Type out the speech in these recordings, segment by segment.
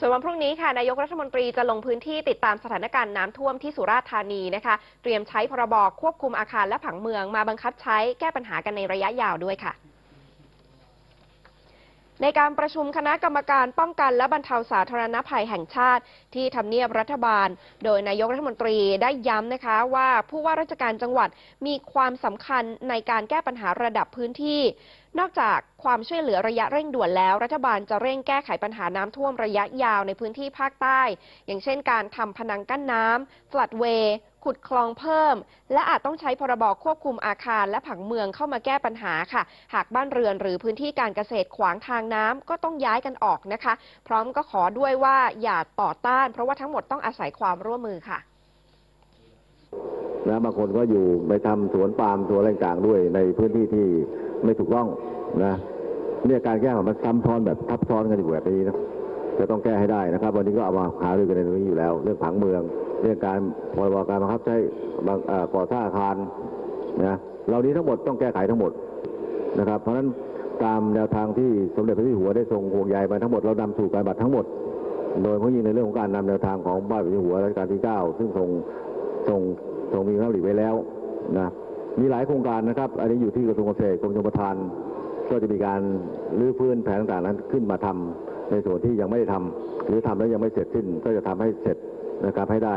ส่วนวันพรุ่งนี้ค่ะนายกรัฐมนตรีจะลงพื้นที่ติดตามสถานการณ์น้ำท่วมที่สุราษฎร์ธานีนะคะ เตรียมใช้พรบควบคุมอาคารและผังเมืองมาบังคับใช้แก้ปัญหากันในระยะยาวด้วยค่ะ ในการประชุมคณะกรรมการป้องกันและบรรเทาสาธารณภัยแห่งชาติ ที่ทำเนียบรัฐบาล โดยนายกรัฐมนตรีได้ย้ำนะคะว่าผู้ว่าราชการจังหวัดมีความสำคัญในการแก้ปัญหาระดับพื้นที่ นอกจากความช่วยเหลือระยะเร่งด่วนแล้ว รัฐบาลจะเร่งแก้ไขปัญหาน้ำท่วมระยะยาวในพื้นที่ภาคใต้ อย่างเช่น การทำพนังกั้นน้ำฟลัดเวย์ ขุดคลองเพิ่ม และอาจต้องใช้พรบควบคุมอาคารและผังเมืองเข้ามาแก้ปัญหาค่ะ หากบ้านเรือนหรือพื้นที่การเกษตรขวางทางน้ำก็ต้องย้ายกันออกนะคะ พร้อมก็ขอด้วยว่าอย่าต่อต้าน เพราะว่าทั้งหมดต้องอาศัยความร่วมมือค่ะนะบางคนก็อยู่ไปทำสวนปาล์มสวนอะไรต่างด้วยในพื้นที่ที่ไม่ถูกต้องนะเนี่ยการแก้มันซ้ำซ้อนแบบทับซ้อนกันอยู่แบบนี้นะ จะต้องแก้ให้ได้นะครับ วันนี้ก็เอามาหารือกันในตรงนี้อยู่แล้ว เรื่องผังเมือง เรื่องการพรบการบังคับใช้ก่อสร้างอาคารนะเหล่านี้ทั้งหมดต้องแก้ไขทั้งหมดนะครับ เพราะฉะนั้นตามแนวทางที่สมเด็จพระเจ้าอยู่หัวได้ทรงห่วงใยมาทั้งหมดเรานำสู่การบัตรทั้งหมด โดยเฉพาะยิ่งในเรื่องของการนำแนวทางของบ้านพระเจ้าอยู่หัวรัชกาลที่ 9 ซึ่งทรงทรงทรงมีพระดำริไว้แล้วนะมีหลายโครงการนะครับ อันนี้อยู่ที่กระทรวงเกษตรกรมชลประทาน ก็จะมีการรื้อฟื้นแผนต่างๆนั้นขึ้นมาทำ ในส่วนที่ยังไม่ได้ทำหรือทำแล้วยังไม่เสร็จสิ้น ก็จะทำให้เสร็จนะครับให้ได้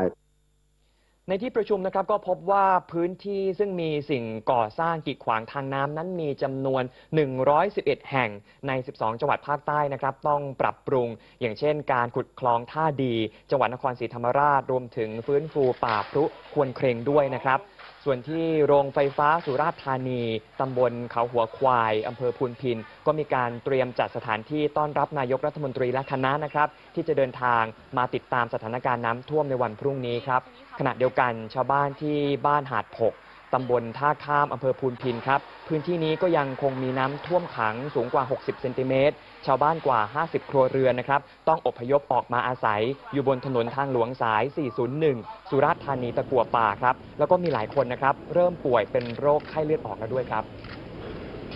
ในที่ประชุมนะครับก็พบว่าพื้นที่ซึ่งมีสิ่งก่อสร้างกีดขวางทางน้ำนั้นมีจำนวน 111 แห่งใน 12 จังหวัดภาคใต้นะครับต้องปรับปรุง อย่างเช่น การขุดคลองท่าดี จังหวัดนครศรีธรรมราช รวมถึงฟื้นฟูป่าพรุควรเครงด้วยนะครับ ส่วนที่โรงไฟฟ้าสุราษฎร์ธานี ตำบลเขาหัวควายอำเภอพูนพิน ก็มีการเตรียมจัดสถานที่ต้อนรับนายกรัฐมนตรีและคณะนะครับ ที่จะเดินทางมาติดตามสถานการณ์น้ำท่วมในวันพรุ่งนี้ครับ ขณะเดียวกันชาวบ้านที่บ้านหาดผก ตำบลท่าข้ามอำเภอพูนพินครับ พื้นที่นี้ก็ยังคงมีน้ำท่วมขังสูงกว่า 60 เซนติเมตร ชาวบ้านกว่า 50 ครัวเรือนนะครับ ต้องอพยพออกมาอาศัย อยู่บนถนนทางหลวงสาย 401 สุราษฎร์ธานีตะกัวป่าครับ แล้วก็มีหลายคนนะครับ เริ่มป่วยเป็นโรคไข้เลือดออกแล้วด้วยครับ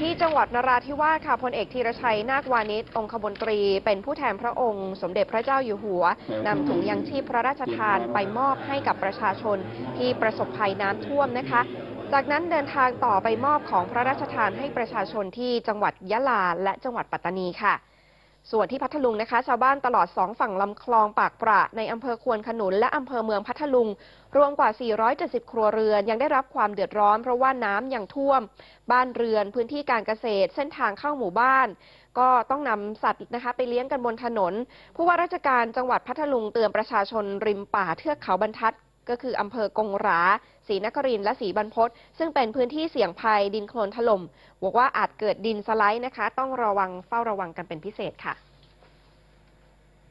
ที่จังหวัดนราธิวาสค่ะพลเอกธีรชัยนาควานิชองคมนตรี เป็นผู้แทนพระองค์ สมเด็จพระเจ้าอยู่หัวนำถุงยังชีพพระราชทานไปมอบให้กับประชาชนที่ประสบภัยน้ำท่วมนะคะ จากนั้นเดินทางต่อไปมอบของพระราชทานให้ประชาชนที่จังหวัดยะลาและจังหวัดปัตตานีค่ะ ส่วนที่พัทลุงนะคะ ชาวบ้านตลอดสองฝั่งลำคลองปากประในอำเภอควนขนุนและอำเภอเมืองพัทลุง รวมกว่า 470 ครัวเรือนยังได้รับความเดือดร้อน เพราะว่าน้ำยังท่วม บ้านเรือนพื้นที่การเกษตร เส้นทางเข้าหมู่บ้าน ก็ต้องนำสัตว์นะคะไปเลี้ยงกันบนถนน ผู้ว่าราชการจังหวัดพัทลุงเตือนประชาชนริมป่าเทือกเขาบรรทัด ก็คืออำเภอกงราศรีนครินทร์และศรีบรรพตซึ่งเป็นพื้นที่เสี่ยงภัยดินโคลนถล่มบอกว่าอาจเกิดดินสไลด์นะคะ ต้องระวังเฝ้าระวังกันเป็นพิเศษค่ะ